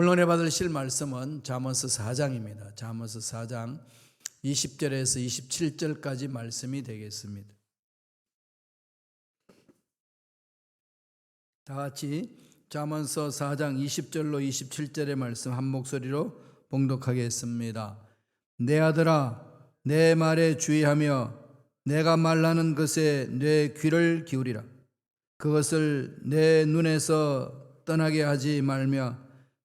은혜 받으실 말씀은 잠언서 4장입니다. 잠언서 4장 20절에서 27절까지 말씀이 되겠습니다. 다 같이 잠언서 4장 20절로 27절의 말씀 한 목소리로 봉독하겠습니다. 내 아들아 내 말에 주의하며 내가 말하는 것에 내 귀를 기울이라 그것을 내 눈에서 떠나게 하지 말며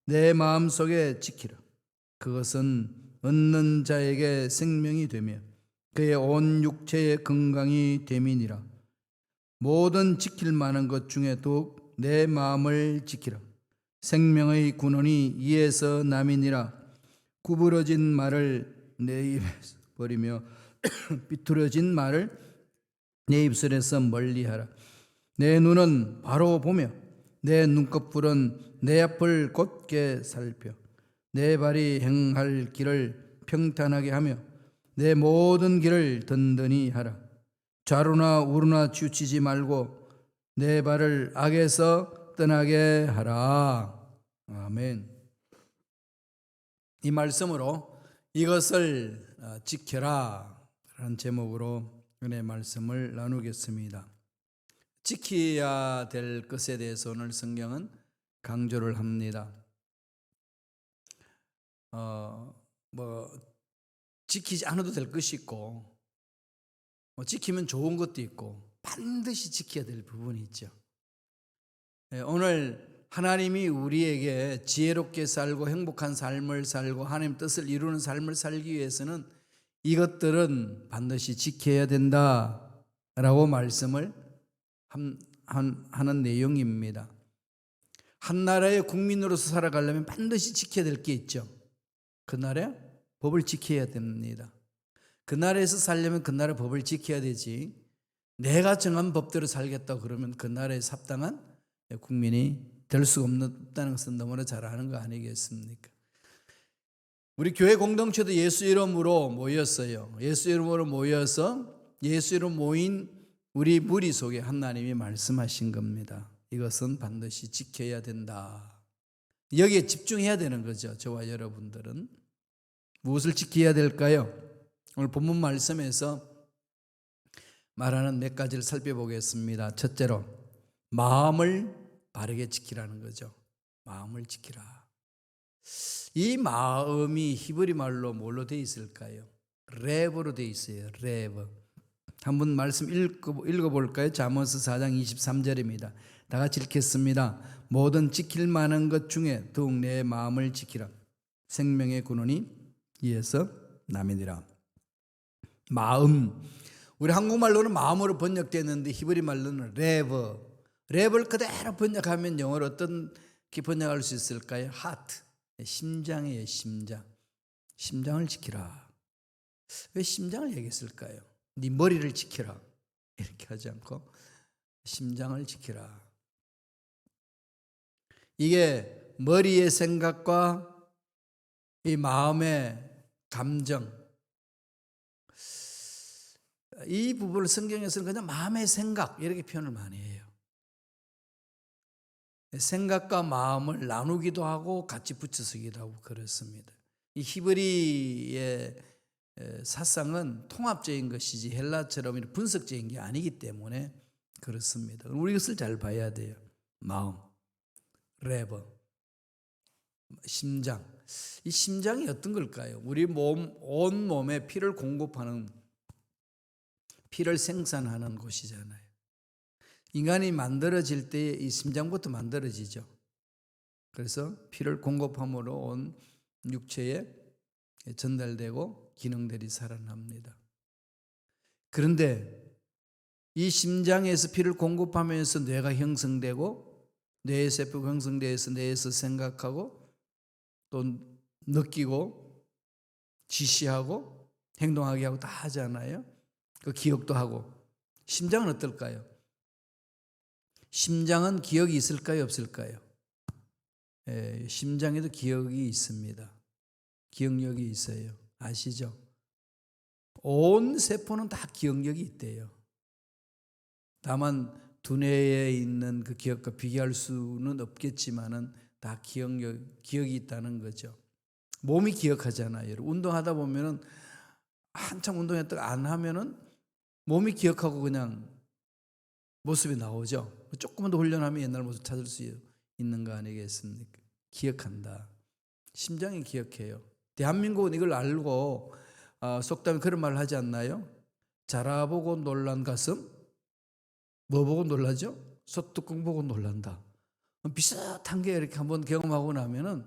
내 마음속에 지키라 그것은 얻는 자에게 생명이 되며 그의 온 육체의 건강이 됨이니라 모든 지킬 만한 것 중에 더욱 내 마음을 지키라. 생명의 군원이 이에서 남이니라. 구부러진 말을 내 입에서 버리며 비뚤어진 말을 내 입술에서 멀리하라. 내 눈은 바로 보며 내 눈꺼풀은 내 앞을 곧게 살펴 내 발이 행할 길을 평탄하게 하며 내 모든 길을 든든히 하라. 좌루나 우루나 치우치지 말고 내 발을 악에서 떠나게 하라. 아멘. 이 말씀으로 이것을 어, 지켜라. 라는 제목으로 은혜 말씀을 나누겠습니다. 지켜야 될 것에 대해서 오늘 성경은 강조를 합니다. 어, 뭐, 지키지 않아도 될 것이 있고, 뭐 지키면 좋은 것도 있고, 반드시 지켜야 될 부분이 있죠. 예, 오늘 하나님이 우리에게 지혜롭게 살고 행복한 삶을 살고 하나님 뜻을 이루는 삶을 살기 위해서는 이것들은 반드시 지켜야 된다라고 말씀을 하는 내용입니다. 한 나라의 국민으로서 살아가려면 반드시 지켜야 될 게 있죠. 그 나라의 법을 지켜야 됩니다. 그 나라에서 살려면 그 나라 법을 지켜야 되지. 내가 정한 법대로 살겠다 그러면 그 나라에 합당한 국민이 될 수 없다는 것은 너무나 잘 아는 거 아니겠습니까? 우리 교회 공동체도 예수 이름으로 모였어요. 예수 이름으로 모여서 예수 이름 모인 우리 무리 속에 하나님이 말씀하신 겁니다. 이것은 반드시 지켜야 된다. 여기에 집중해야 되는 거죠. 저와 여러분들은. 무엇을 지켜야 될까요? 오늘 본문 말씀에서 말하는 몇 가지를 살펴보겠습니다. 첫째로 마음을 바르게 지키라는 거죠. 마음을 지키라. 이 마음이 히브리 말로 뭘로 돼 있을까요? 랩으로 돼 있어요. 랩. 한번 말씀 읽어, 읽어볼까요? 잠언서 4장 23절입니다. 다 같이 읽겠습니다. 모든 지킬 만한 것 중에 더욱 내 마음을 지키라. 생명의 근원이 이에서 남이니라. 마음. 우리 한국말로는 마음으로 번역되는데 히브리 말로는 레버. 랩을 그대로 번역하면 영어로 어떤 게 번역할 수 있을까요? 하트. 심장이에요, 심장. 심장을 지키라. 왜 심장을 얘기했을까요? 네 머리를 지키라. 이렇게 하지 않고 심장을 지키라. 이게 머리의 생각과 이 마음의 감정, 이 부분을 성경에서는 그냥 마음의 생각 이렇게 표현을 많이 해요. 생각과 마음을 나누기도 하고 같이 붙여 쓰기도 하고 그렇습니다. 이 히브리의 사상은 통합적인 것이지 헬라처럼 분석적인 게 아니기 때문에 그렇습니다. 우리 이것을 잘 봐야 돼요. 마음, 레버, 심장. 이 심장이 어떤 걸까요? 우리 몸, 온 몸에 피를 공급하는 피를 생산하는 곳이잖아요. 인간이 만들어질 때 이 심장부터 만들어지죠. 그래서 피를 공급함으로 온 육체에 전달되고 기능들이 살아납니다. 그런데 이 심장에서 피를 공급하면서 뇌가 형성되고 뇌의 세포가 형성되어서 뇌에서 생각하고 또 느끼고 지시하고 행동하게 하고 다 하잖아요. 그 기억도 하고 심장은 어떨까요? 심장은 기억이 있을까요, 없을까요? 예, 심장에도 기억이 있습니다. 기억력이 있어요. 아시죠? 온 세포는 다 기억력이 있대요. 다만 두뇌에 있는 그 기억과 비교할 수는 없겠지만은 다 기억력, 기억이 있다는 거죠. 몸이 기억하잖아요. 운동하다 보면은 한참 운동했다가 안 하면은 몸이 기억하고 그냥 모습이 나오죠. 조금만 더 훈련하면 옛날 모습 찾을 수 있는 거 아니겠습니까? 기억한다. 심장이 기억해요. 대한민국은 이걸 알고 어, 속담에 그런 말을 하지 않나요? 자라보고 놀란 가슴 뭐 보고 놀라죠? 소뚜껑 보고 놀란다. 비슷한 게 이렇게 한번 경험하고 나면은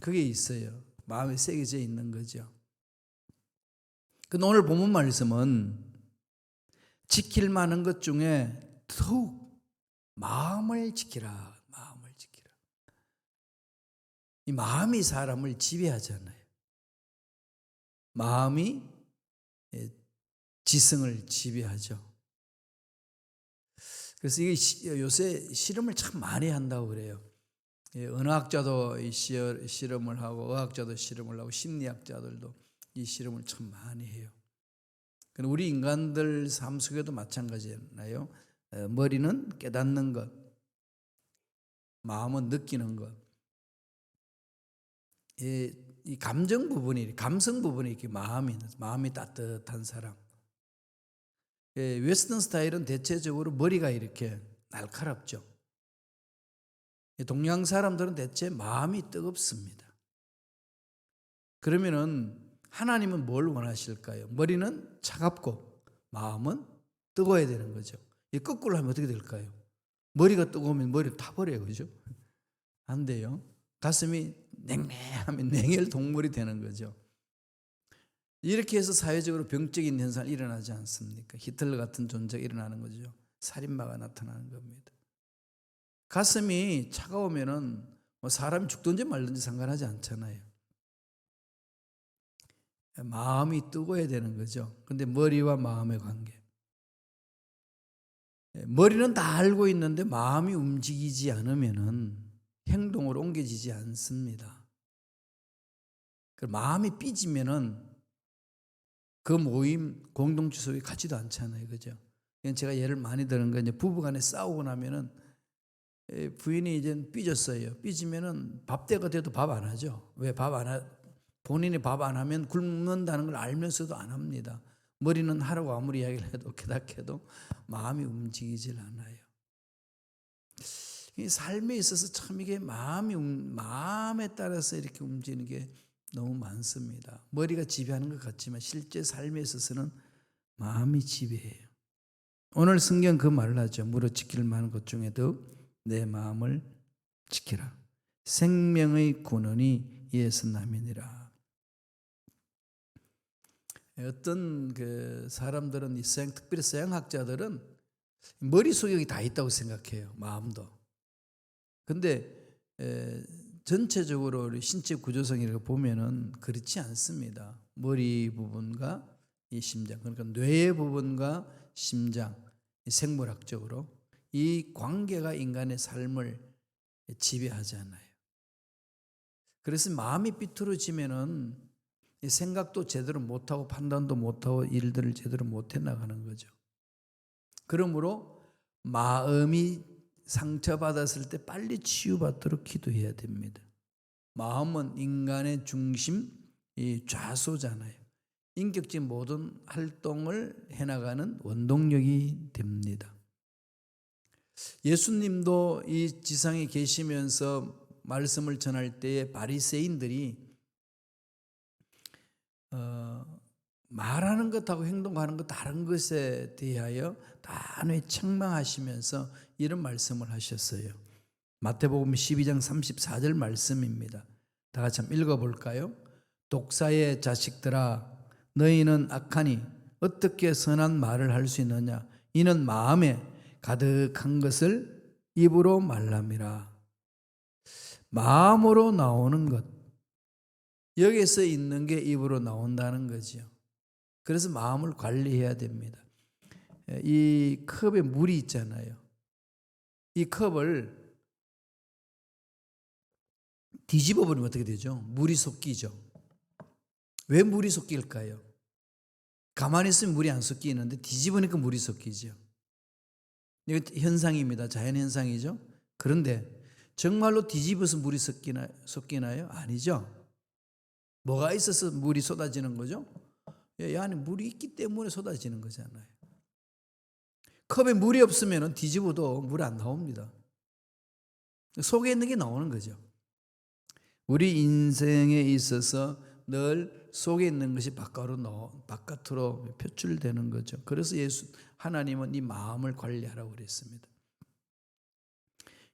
그게 있어요. 마음에 새겨져 있는 거죠. 그 오늘 본문 말씀은 지킬 만한 것 중에 더욱 마음을 지키라. 마음을 지키라. 이 마음이 사람을 지배하잖아요. 마음이 예, 지성을 지배하죠. 그래서 이게 시- 요새 실험을 참 많이 한다고 그래요. 예, 언어학자도 이 시- 실험을 하고 의학자도 실험을 하고 심리학자들도 이 실험을 참 많이 해요. 그럼 우리 인간들 삶 속에도 마찬가지잖아요. 어, 머리는 깨닫는 것, 마음은 느끼는 것. 이, 이 감정 부분이, 감성 부분이 이렇게 마음이, 마음이 따뜻한 사람. 예, 웨스턴 스타일은 대체적으로 머리가 이렇게 날카롭죠. 예, 동양 사람들은 대체 마음이 뜨겁습니다. 그러면은 하나님은 뭘 원하실까요? 머리는 차갑고 마음은 뜨거워야 되는 거죠. 이 거꾸로 하면 어떻게 될까요? 머리가 뜨거우면 머리를 타버려요, 그죠? 안 돼요. 가슴이 냉랭하면 냉혈 동물이 되는 거죠. 이렇게 해서 사회적으로 병적인 현상이 일어나지 않습니까? 히틀러 같은 존재가 일어나는 거죠. 살인마가 나타나는 겁니다. 가슴이 차가우면은 뭐 사람이 죽든지 말든지 상관하지 않잖아요. 마음이 뜨거워야 되는 거죠. 근데 머리와 마음의 관계. 머리는 다 알고 있는데 마음이 움직이지 않으면은 행동으로 옮겨지지 않습니다. 그 마음이 삐지면은 그 모임 공동체 속에 가지도 않잖아요. 그죠? 제가 예를 많이 드는 건 이제 부부간에 싸우고 나면은 에, 부인이 이제 삐졌어요. 삐지면은 밥 때가 돼도 밥 안 하죠. 왜 밥 안 하? 본인이 밥 안 하면 굶는다는 걸 알면서도 안 합니다. 머리는 하라고 아무리 이야기를 해도 깨닫게도 마음이 움직이질 않아요. 이 삶에 있어서 참 이게 마음이 움- 마음에 따라서 이렇게 움직이는 게 너무 많습니다. 머리가 지배하는 것 같지만 실제 삶에 있어서는 마음이 지배해요. 오늘 성경 그 말을 하죠. 무릇 지킬 만한 것 중에도 내 마음을 지키라. 생명의 근원이 이에서 남이니라. 어떤 그 사람들은 이 서양 특별히 서양 학자들은 머릿속에 여기 다 있다고 생각해요. 마음도. 근데 에, 전체적으로 우리 신체 구조성이라고 보면은 그렇지 않습니다. 머리 부분과 이 심장 그러니까 뇌의 부분과 심장 이 생물학적으로 이 관계가 인간의 삶을 지배하잖아요. 그래서 마음이 삐뚤어지면은 이 생각도 제대로 못하고 판단도 못하고 일들을 제대로 못해 나가는 거죠. 그러므로 마음이 상처받았을 때 빨리 치유받도록 기도해야 됩니다. 마음은 인간의 중심, 이 좌소잖아요. 인격적인 모든 활동을 해나가는 원동력이 됩니다. 예수님도 이 지상에 계시면서 말씀을 전할 때에 바리새인들이 어, 말하는 것하고 행동하는 것 다른 것에 대하여 단호히 책망하시면서 이런 말씀을 하셨어요. 마태복음 12장 34절 말씀입니다. 다 같이 한번 읽어볼까요? 독사의 자식들아 너희는 악하니 어떻게 선한 말을 할 수 있느냐 이는 마음에 가득한 것을 입으로 말람이라 마음으로 나오는 것 여기서 있는 게 입으로 나온다는 거죠. 그래서 마음을 관리해야 됩니다. 이 컵에 물이 있잖아요. 이 컵을 뒤집어 버리면 어떻게 되죠? 물이 섞이죠. 왜 물이 섞일까요? 가만히 있으면 물이 안 섞이는데 뒤집으니까 물이 섞이죠. 이거 현상입니다. 자연 현상이죠. 그런데 정말로 뒤집어서 물이 섞이나, 섞이나요? 아니죠. 뭐가 있어서 물이 쏟아지는 거죠? 예, 이 안에 물이 있기 때문에 쏟아지는 거잖아요. 컵에 물이 없으면 뒤집어도 물 안 나옵니다. 속에 있는 게 나오는 거죠. 우리 인생에 있어서 늘 속에 있는 것이 바깥으로 나오, 바깥으로 표출되는 거죠. 그래서 예수 하나님은 이 마음을 관리하라고 그랬습니다.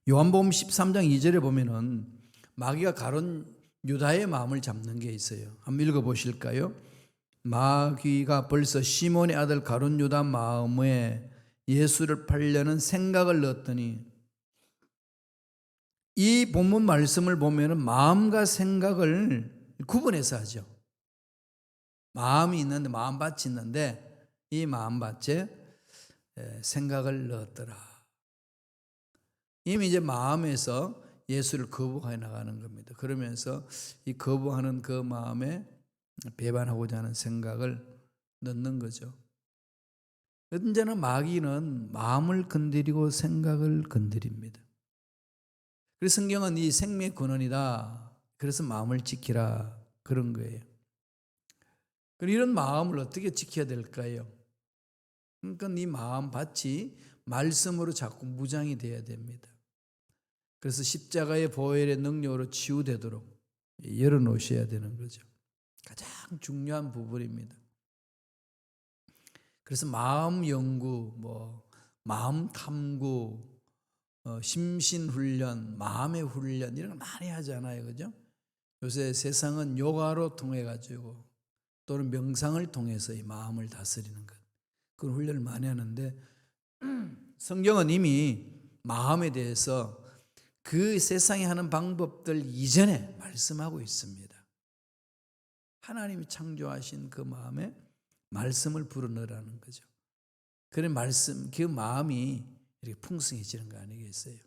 요한복음 13장 2절에 보면은 마귀가 가론 유다의 마음을 잡는 게 있어요. 한번 읽어 보실까요? 마귀가 벌써 시몬의 아들 가론 유다 마음에 예수를 팔려는 생각을 넣었더니 이 본문 말씀을 보면은 마음과 생각을 구분해서 하죠. 마음이 있는데 마음밭이 있는데 이 마음밭에 생각을 넣었더라. 이미 이제 마음에서 예수를 거부해 나가는 겁니다. 그러면서 이 거부하는 그 마음에 배반하고자 하는 생각을 넣는 거죠. 언제나 마귀는 마음을 건드리고 생각을 건드립니다. 그래서 성경은 이 생명의 근원이다. 그래서 마음을 지키라. 그런 거예요. 그럼 이런 마음을 어떻게 지켜야 될까요? 그러니까 이 마음 밭이 말씀으로 자꾸 무장이 돼야 됩니다. 그래서 십자가의 보혈의 능력으로 치유되도록 열어놓으셔야 되는 거죠. 가장 중요한 부분입니다. 그래서 마음 연구, 뭐 마음 탐구, 어, 심신 훈련, 마음의 훈련 이런 거 많이 하잖아요, 그죠? 요새 세상은 요가로 통해 가지고 또는 명상을 통해서 이 마음을 다스리는 것 그런 훈련을 많이 하는데 성경은 이미 마음에 대해서 그 세상에 하는 방법들 이전에 말씀하고 있습니다. 하나님이 창조하신 그 마음에 말씀을 불어넣으라는 거죠. 그런 말씀, 그 마음이 이렇게 풍성해지는 거 아니겠어요?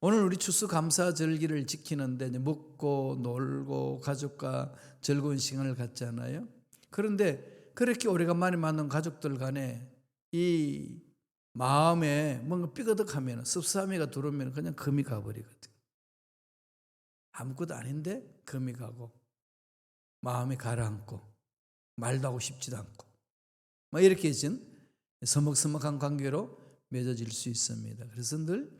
오늘 우리 추수감사 절기를 지키는데 먹고 놀고 가족과 즐거운 시간을 갖잖아요. 그런데 그렇게 오래간만에 만난 가족들 간에 이 마음에 뭔가 삐거덕하면 습사미가 들어오면 그냥 금이 가버리거든. 아무것도 아닌데 금이 가고 마음이 가라앉고 말도 하고 싶지도 않고 막 이렇게 진 서먹서먹한 관계로 맺어질 수 있습니다. 그래서 늘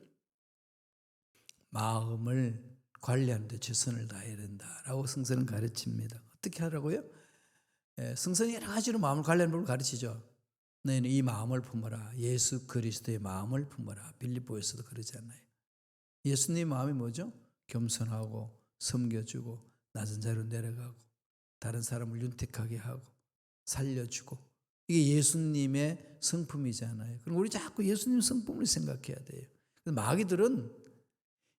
마음을 관리하는데 최선을 다해야 된다라고 성서는 가르칩니다. 어떻게 하라고요? 예, 성서는 여러 가지로 마음을 관리하는 법을 가르치죠. 너희는 이 마음을 품어라. 예수 그리스도의 마음을 품어라. 빌립보에서도 그러잖아요. 예수님 마음이 뭐죠? 겸손하고 섬겨주고 낮은 자로 내려가고 다른 사람을 윤택하게 하고 살려주고 이게 예수님의 성품이잖아요. 그럼 우리 자꾸 예수님 성품을 생각해야 돼요. 마귀들은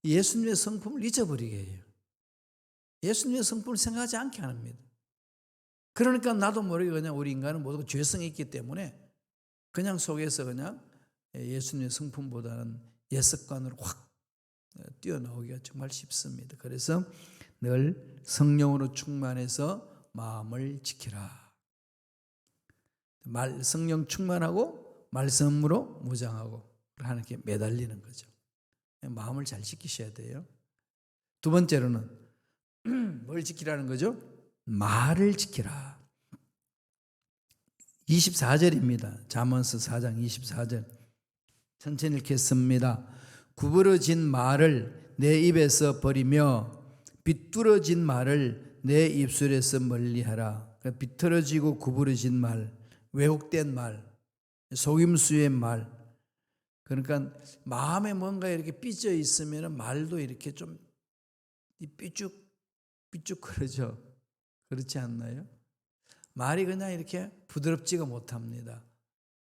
예수님의 성품을 잊어버리게 해요. 예수님의 성품을 생각하지 않게 합니다. 그러니까 나도 모르게 그냥 우리 인간은 모두 죄성이 있기 때문에 그냥 속에서 그냥 예수님의 성품보다는 옛습관으로 확 뛰어나오기가 정말 쉽습니다. 그래서 늘 성령으로 충만해서 마음을 지키라. 말 성령 충만하고 말씀으로 무장하고 하나님께 매달리는 거죠. 마음을 잘 지키셔야 돼요. 두 번째로는 뭘 지키라는 거죠? 말을 지키라. 24절입니다. 잠언서 4장 24절. 천천히 읽겠습니다. 구부러진 말을 내 입에서 버리며 비뚤어진 말을 내 입술에서 멀리하라. 그러니까 비틀어지고 구부러진 말, 왜곡된 말, 속임수의 말. 그러니까 마음에 뭔가 이렇게 삐져 있으면 말도 이렇게 좀 삐쭉 삐쭉 그러죠. 그렇지 않나요? 말이 그냥 이렇게 부드럽지가 못합니다.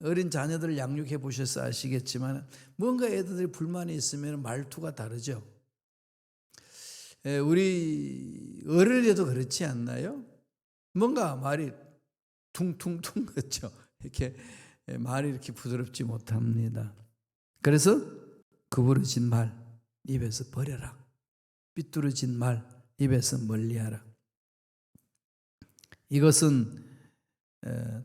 어린 자녀들 양육해 보셔서 아시겠지만 뭔가 애들이 불만이 있으면 말투가 다르죠. 우리 어른에도 그렇지 않나요? 뭔가 말이 퉁퉁퉁 그렇죠. 이렇게 말이 이렇게 부드럽지 못합니다. 그래서 그부러진 말 입에서 버려라. 삐뚤어진 말 입에서 멀리하라. 이것은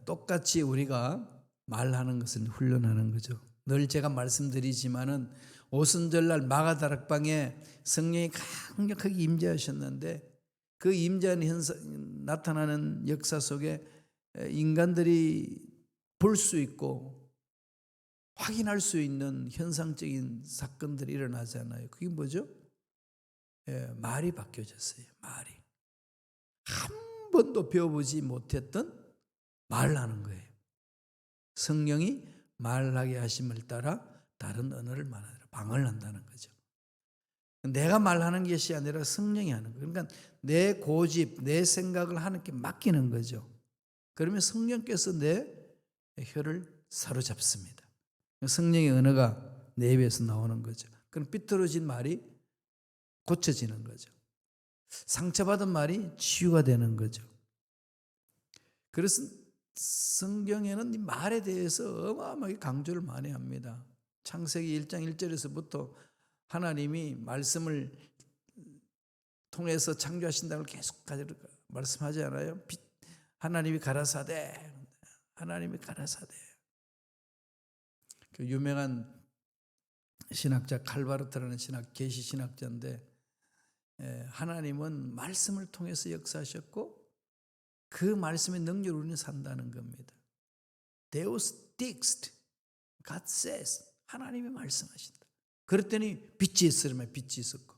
똑같이 우리가 말하는 것을 훈련하는 거죠. 늘 제가 말씀드리지만은 오순절날 마가다락방에 성령이 강력하게 임재하셨는데 그 임재하는 현상 나타나는 역사 속에 인간들이 볼 수 있고 확인할 수 있는 현상적인 사건들이 일어나잖아요. 그게 뭐죠? 예, 말이 바뀌어졌어요. 말이 한 번도 배워보지 못했던 말을 하는 거예요. 성령이 말하게 하심을 따라 다른 언어를 말하는 방언을 한다는 거죠. 내가 말하는 것이 아니라 성령이 하는 거예요. 그러니까 내 고집, 내 생각을 하나님께 맡기는 거죠. 그러면 성령께서 내 혀를 사로잡습니다. 성령의 언어가 내 입에서 나오는 거죠. 그럼 삐뚤어진 말이 고쳐지는 거죠. 상처받은 말이 치유가 되는 거죠. 그래서 성경에는 이 말에 대해서 어마어마하게 강조를 많이 합니다. 창세기 1장 1절에서부터 하나님이 말씀을 통해서 창조하신다고 계속 말씀하지 않아요? 하나님이 가라사대, 하나님이 가라사대. 그 유명한 신학자 칼바르트라는 신학 계시 신학자인데 하나님은 말씀을 통해서 역사하셨고 그 말씀의 능력으로 우리는 산다는 겁니다. Deus dixt, God says, 하나님이 말씀하신다. 그랬더니 빛이 있으면 빛이 있었고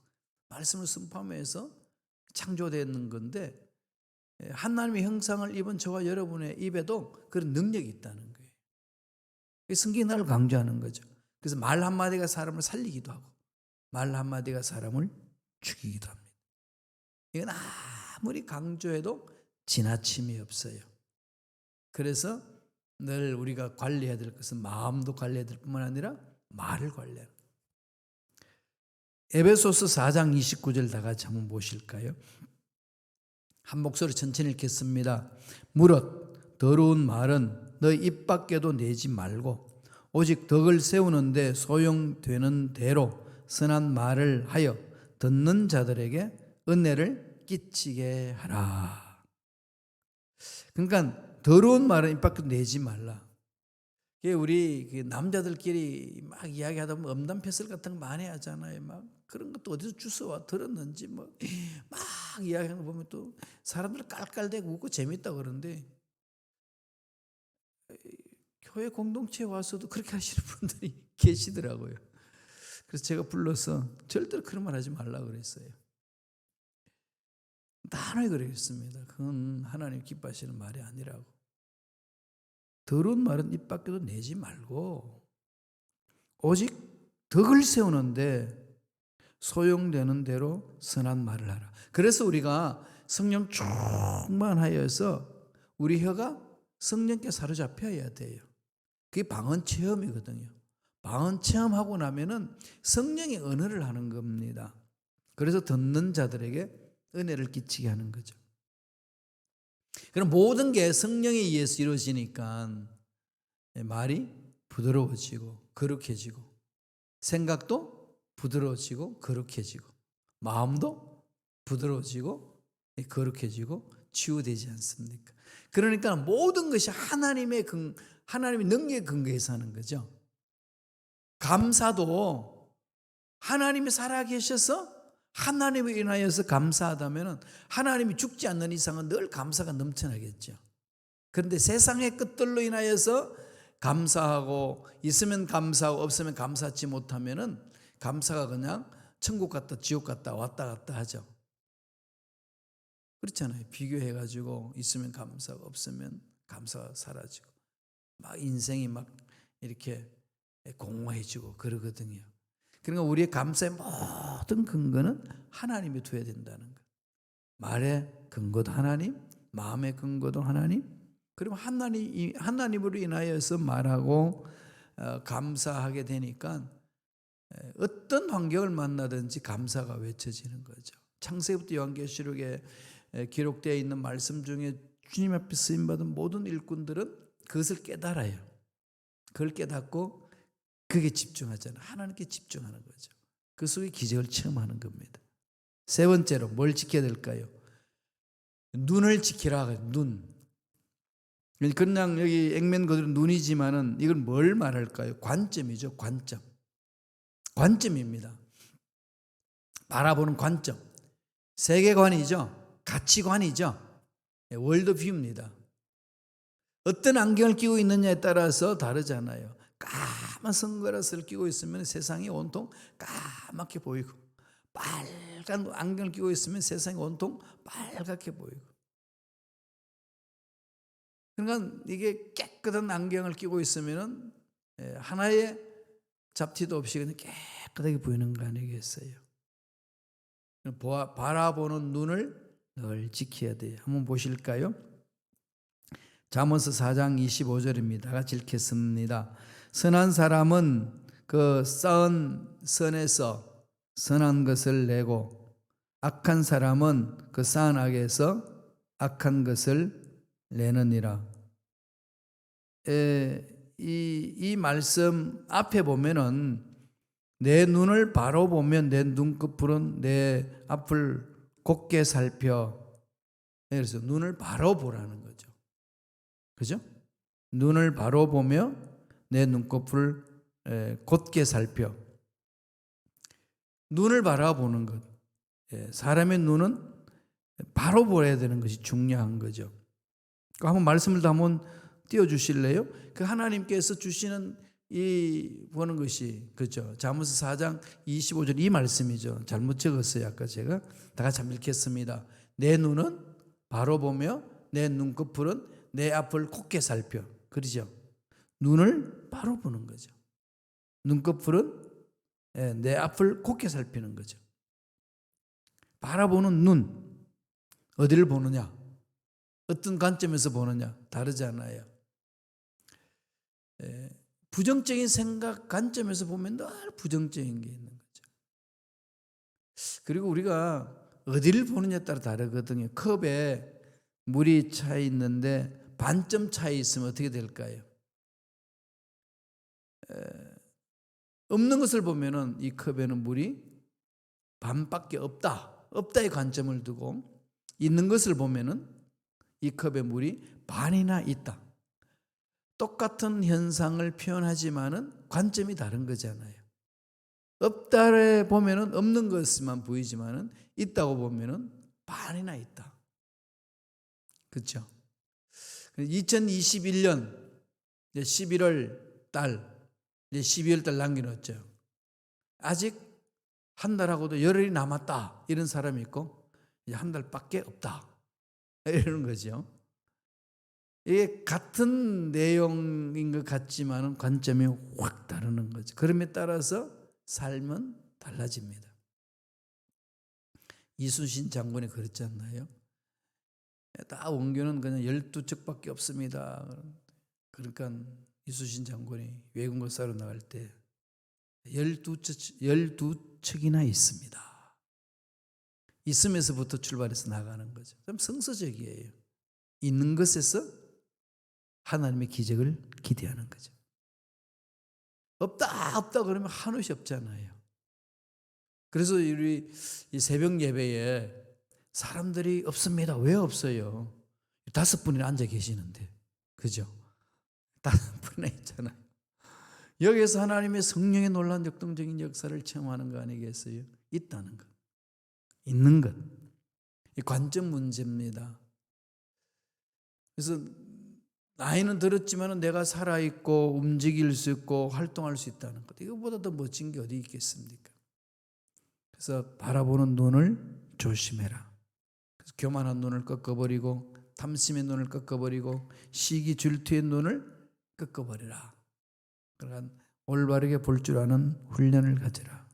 말씀을 선포하면서 창조되는 건데 하나님의 형상을 입은 저와 여러분의 입에도 그런 능력이 있다는 거예요. 성경이 나를 강조하는 거죠. 그래서 말 한마디가 사람을 살리기도 하고 말 한마디가 사람을 죽이기도 합니다. 이건 아무리 강조해도 지나침이 없어요. 그래서 늘 우리가 관리해야 될 것은 마음도 관리해야 될 뿐만 아니라 말을 관리하는 에베소서 4장 29절 다 같이 한번 보실까요? 한 목소리 천천히 읽겠습니다. 무릇 더러운 말은 너입 밖에도 내지 말고 오직 덕을 세우는데 소용되는 대로 선한 말을 하여 듣는 자들에게 은혜를 끼치게 하라. 그러니까 더러운 말은 입 밖에도 내지 말라. 우리 그 남자들끼리 막 이야기하다 보면 엄담 패설 같은 거 많이 하잖아요. 막 그런 것도 어디서 주워와 들었는지 뭐 막 이야기하는 거 보면 또 사람들 깔깔대고 웃고 재밌다 그러는데 교회 공동체에 와서도 그렇게 하시는 분들이 계시더라고요. 그래서 제가 불러서 절대로 그런 말 하지 말라 그랬어요. 단호히 그러겠습니다. 그건 하나님 기뻐하시는 말이 아니라고. 더러운 말은 입 밖에도 내지 말고 오직 덕을 세우는데 소용되는 대로 선한 말을 하라. 그래서 우리가 성령 충만하여서 우리 혀가 성령께 사로잡혀야 돼요. 그게 방언 체험이거든요. 방언 체험하고 나면은 성령의 언어를 하는 겁니다. 그래서 듣는 자들에게 은혜를 끼치게 하는 거죠. 그럼 모든 게 성령에 의해서 이루어지니까 말이 부드러워지고 거룩해지고 생각도 부드러워지고 거룩해지고 마음도 부드러워지고 거룩해지고 치유되지 않습니까? 그러니까 모든 것이 하나님의 근 하나님의 능력에 근거해서 하는 거죠. 감사도 하나님이 살아계셔서 하나님을 인하여서 감사하다면 하나님이 죽지 않는 이상은 늘 감사가 넘쳐나겠죠. 그런데 세상의 끝들로 인하여서 감사하고 있으면 감사하고 없으면 감사하지 못하면은 감사가 그냥 천국 갔다 지옥 갔다 왔다 갔다 하죠. 그렇잖아요. 비교해 가지고 있으면 감사가 없으면 감사가 사라지고 막 인생이 막 이렇게 공허해지고 그러거든요. 그러니까 우리의 감사의 모든 근거는 하나님이 둬야 된다는 것. 말의 근거도 하나님, 마음의 근거도 하나님. 그러면 하나님 하나님으로 인하여서 말하고 어, 감사하게 되니까 어떤 환경을 만나든지 감사가 외쳐지는 거죠. 창세부터 요한계시록에 기록되어 있는 말씀 중에 주님 앞에 쓰임 받은 모든 일꾼들은 그것을 깨달아요. 그걸 깨닫고 그게 집중하잖아요. 하나님께 집중하는 거죠. 그 속에 기적을 체험하는 겁니다. 세 번째로 뭘 지켜야 될까요? 눈을 지키라. 눈. 그냥 여기 액면 그대로 눈이지만은 이건 뭘 말할까요? 관점이죠. 관점. 관점입니다. 바라보는 관점. 세계관이죠. 가치관이죠. 예, 월드뷰입니다. 어떤 안경을 끼고 있느냐에 따라서 다르잖아요. 까 만 선글라스를 끼고 있으면 세상이 온통 까맣게 보이고 빨간 안경을 끼고 있으면 세상이 온통 빨갛게 보이고 그러니까 이게 깨끗한 안경을 끼고 있으면 하나의 잡티도 없이 그냥 깨끗하게 보이는 거 아니겠어요? 바라보는 눈을 늘 지켜야 돼요. 한번 보실까요? 잠언서 4장 25절입니다. 같이 읽겠습니다. 선한 사람은 그 쌓은 선에서 선한 것을 내고 악한 사람은 그 쌓은 악에서 악한 것을 내느니라. 에, 이, 이 말씀 앞에 보면은 내 눈을 바로 보면 내 눈꺼풀은 내 앞을 곱게 살펴. 그래서 눈을 바로 보라는 거죠. 그죠? 눈을 바로 보며 내 눈꺼풀을 곧게 살펴. 눈을 바라보는 것. 예, 사람의 눈은 바로 보여야 되는 것이 중요한 거죠. 한번 말씀을 더 한번 띄워 주실래요? 그 하나님께서 주시는 이 보는 것이 그죠. 잠언서 4장 25절 이 말씀이죠. 잘못 적었어요. 아까 제가 다 같이 읽겠습니다. 내 눈은 바로 보며 내 눈꺼풀은 내 앞을 곱게 살펴. 그러죠. 눈을 바로 보는 거죠. 눈꺼풀은 예, 내 앞을 곱게 살피는 거죠. 바라보는 눈 어디를 보느냐? 어떤 관점에서 보느냐? 다르잖아요. 예, 부정적인 생각 관점에서 보면 늘 부정적인 게 있는 거죠. 그리고 우리가 어디를 보느냐에 따라 다르거든요. 컵에 물이 차 있는데 반점 차이 있으면 어떻게 될까요? 없는 것을 보면은 이 컵에는 물이 반밖에 없다. 없다의 관점을 두고 있는 것을 보면은 이 컵에 물이 반이나 있다. 똑같은 현상을 표현하지만은 관점이 다른 거잖아요. 없다를 보면은 없는 것만 보이지만은 있다고 보면은 반이나 있다. 그렇죠? 2021년 11월 달 이제 12월 달 남겨놓았죠. 아직 한 달하고도 열흘이 남았다. 이런 사람이 있고 이제 한 달밖에 없다. 이러는 거죠. 이게 같은 내용인 것 같지만 관점이 확 다르는 거죠. 그럼에 따라서 삶은 달라집니다. 이순신 장군이 그랬지 않나요? 다 원교는 그냥 12척밖에 없습니다. 그러니까 이순신 장군이 외국을 싸러 나갈 때 12척, 12척이나 있습니다. 있으면서부터 출발해서 나가는 거죠. 좀 성서적이에요. 있는 것에서 하나님의 기적을 기대하는 거죠. 없다, 없다 그러면 한없이 없잖아요. 그래서 우리 새벽 예배에 사람들이 없습니다. 왜 없어요? 다섯 분이 앉아 계시는데. 그죠? 다섯 분이 있잖아요. 여기서 하나님의 성령의 놀란 역동적인 역사를 체험하는 거 아니겠어요? 있다는 것. 있는 것. 이 관점 문제입니다. 그래서 나이는 들었지만 내가 살아있고 움직일 수 있고 활동할 수 있다는 것. 이거보다 더 멋진 게 어디 있겠습니까? 그래서 바라보는 눈을 조심해라. 그래서 교만한 눈을 꺾어버리고 탐심의 눈을 꺾어버리고 시기 질투의 눈을 꺾어버리라. 그러니까 올바르게 볼 줄 아는 훈련을 가져라.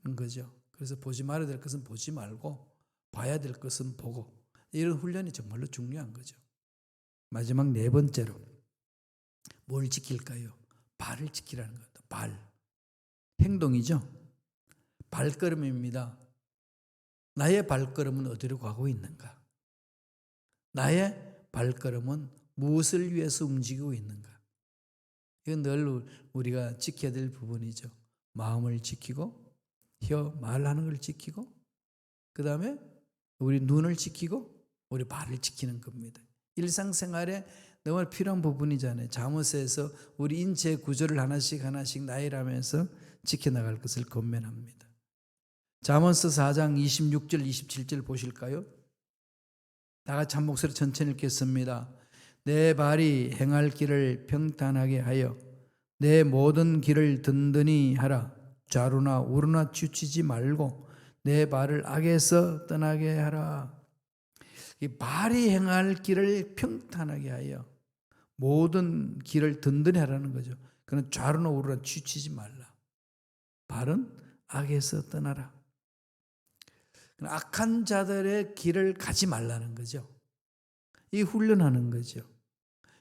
그런 거죠. 그래서 보지 말아야 될 것은 보지 말고 봐야 될 것은 보고 이런 훈련이 정말로 중요한 거죠. 마지막 네 번째로 뭘 지킬까요? 발을 지키라는 겁니다. 발. 행동이죠. 발걸음입니다. 나의 발걸음은 어디로 가고 있는가? 나의 발걸음은 무엇을 위해서 움직이고 있는가? 이건 늘 우리가 지켜야 될 부분이죠. 마음을 지키고 혀 말하는 걸 지키고 그 다음에 우리 눈을 지키고 우리 발을 지키는 겁니다. 일상생활에 너무 필요한 부분이잖아요. 잠옷에서 우리 인체 구조를 하나씩 하나씩 나열하면서 지켜나갈 것을 권면합니다. 잠언서 4장 26절 27절 보실까요? 다 같이 한 목소리 천천히 읽겠습니다. 내 발이 행할 길을 평탄하게 하여 내 모든 길을 든든히 하라. 좌루나 우루나 치우치지 말고 내 발을 악에서 떠나게 하라. 이 발이 행할 길을 평탄하게 하여 모든 길을 든든히 하라는 거죠. 그는 좌루나 우루나 치우치지 말라. 발은 악에서 떠나라. 악한 자들의 길을 가지 말라는 거죠. 이 훈련하는 거죠.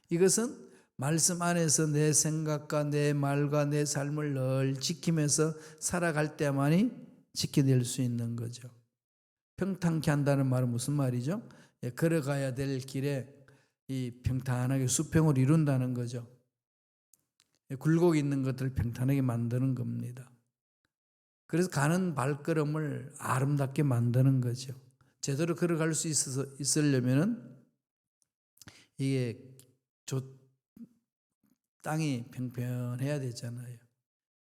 이것은 말씀 안에서 내 생각과 내 말과 내 삶을 늘 지키면서 살아갈 때만이 지켜낼 수 있는 거죠. 평탄케 한다는 말은 무슨 말이죠? 예, 걸어가야 될 길에 이 평탄하게 수평을 이룬다는 거죠. 예, 굴곡 있는 것들을 평탄하게 만드는 겁니다. 그래서 가는 발걸음을 아름답게 만드는 거죠. 제대로 걸어갈 수 있어서 있으려면은 이게 조, 땅이 평평해야 되잖아요.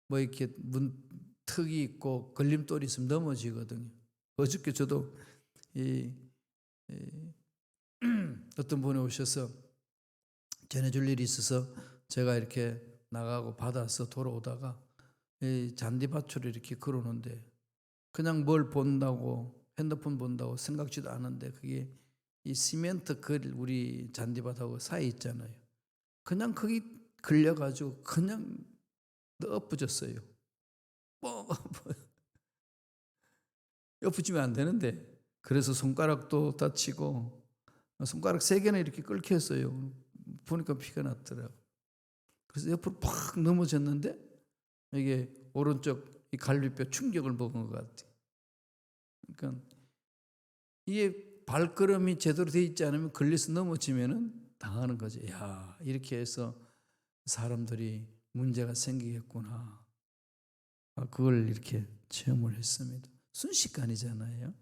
뭐 이렇게 문 턱이 있고 걸림돌이 있으면 넘어지거든요. 어저께 저도 이, 이 어떤 분이 오셔서 전해줄 일이 있어서 제가 이렇게 나가고 받아서 돌아오다가 이 잔디밭으로 이렇게 걸어놓는데 그냥 뭘 본다고 핸드폰 본다고 생각지도 않은데 그게 이 시멘트 글 우리 잔디밭하고 사이 있잖아요. 그냥 거기 걸려가지고 그냥 엎어졌어요. 뭐 엎어지면 안 되는데 그래서 손가락도 다치고 손가락 세 개나 이렇게 끓혔어요. 보니까 피가 났더라고. 그래서 옆으로 팍 넘어졌는데 이게 오른쪽 이 갈비뼈 충격을 먹은 것 같아. 그러니까 이게 발걸음이 제대로 돼 있지 않으면 걸려서 넘어지면은 당하는 거죠. 야 이렇게 해서 사람들이 문제가 생기겠구나. 아, 그걸 이렇게 체험을 했습니다. 순식간이잖아요.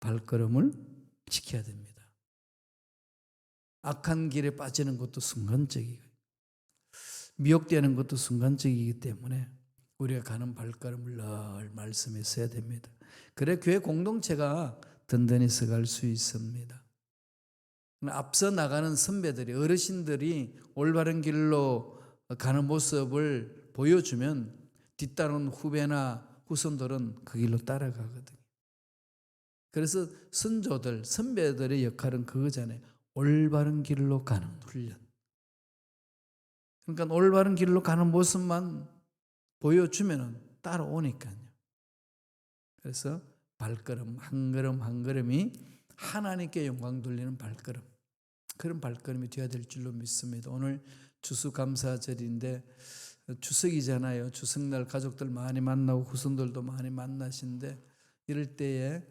발걸음을 지켜야 됩니다. 악한 길에 빠지는 것도 순간적이고 미혹되는 것도 순간적이기 때문에 우리가 가는 발걸음을 늘 말씀에 써야 됩니다. 그래 교회 공동체가 든든히 서갈 수 있습니다. 앞서 나가는 선배들이 어르신들이 올바른 길로 가는 모습을 보여주면 뒤따르는 후배나 후손들은 그 길로 따라가거든요. 그래서 선조들, 선배들의 역할은 그거잖아요. 올바른 길로 가는 훈련. 그러니까 올바른 길로 가는 모습만 보여주면 따라오니까요. 그래서 발걸음 한 걸음 한 걸음이 하나님께 영광 돌리는 발걸음. 그런 발걸음이 되어야 될 줄로 믿습니다. 오늘 추수감사절인데 추석이잖아요. 추석날 가족들 많이 만나고 후손들도 많이 만나신데 이럴 때에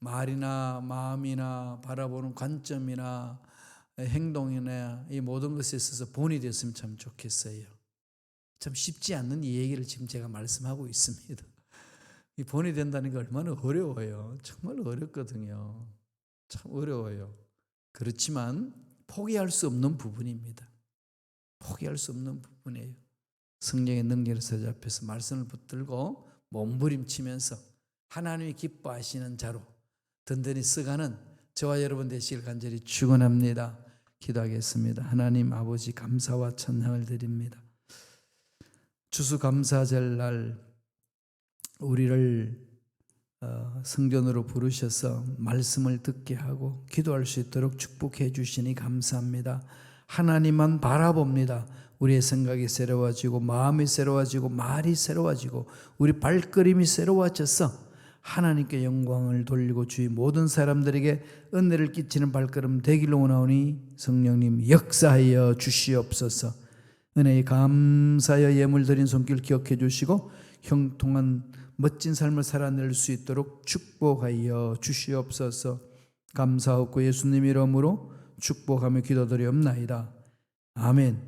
말이나 마음이나 바라보는 관점이나 행동이나 이 모든 것에 있어서 본이 됐으면 참 좋겠어요. 참 쉽지 않는 이 얘기를 지금 제가 말씀하고 있습니다. 이 본이 된다는 게 얼마나 어려워요. 정말 어렵거든요. 참 어려워요. 그렇지만 포기할 수 없는 부분입니다. 포기할 수 없는 부분이에요. 성령의 능력을 사잡혀서 말씀을 붙들고 몸부림치면서 하나님이 기뻐하시는 자로 든든히 써가는 저와 여러분 되시길 간절히 축원합니다. 기도하겠습니다. 하나님 아버지 감사와 찬양을 드립니다. 추수감사절 날 우리를 어, 성전으로 부르셔서 말씀을 듣게 하고 기도할 수 있도록 축복해 주시니 감사합니다. 하나님만 바라봅니다. 우리의 생각이 새로워지고 마음이 새로워지고 말이 새로워지고 우리 발걸음이 새로워져서 하나님께 영광을 돌리고 주의 모든 사람들에게 은혜를 끼치는 발걸음 되기를 원하오니 성령님 역사하여 주시옵소서. 은혜에 감사하여 예물 드린 손길 기억해 주시고 형통한 멋진 삶을 살아낼 수 있도록 축복하여 주시옵소서. 감사하고 예수님 이름으로 축복하며 기도드리옵나이다. 아멘.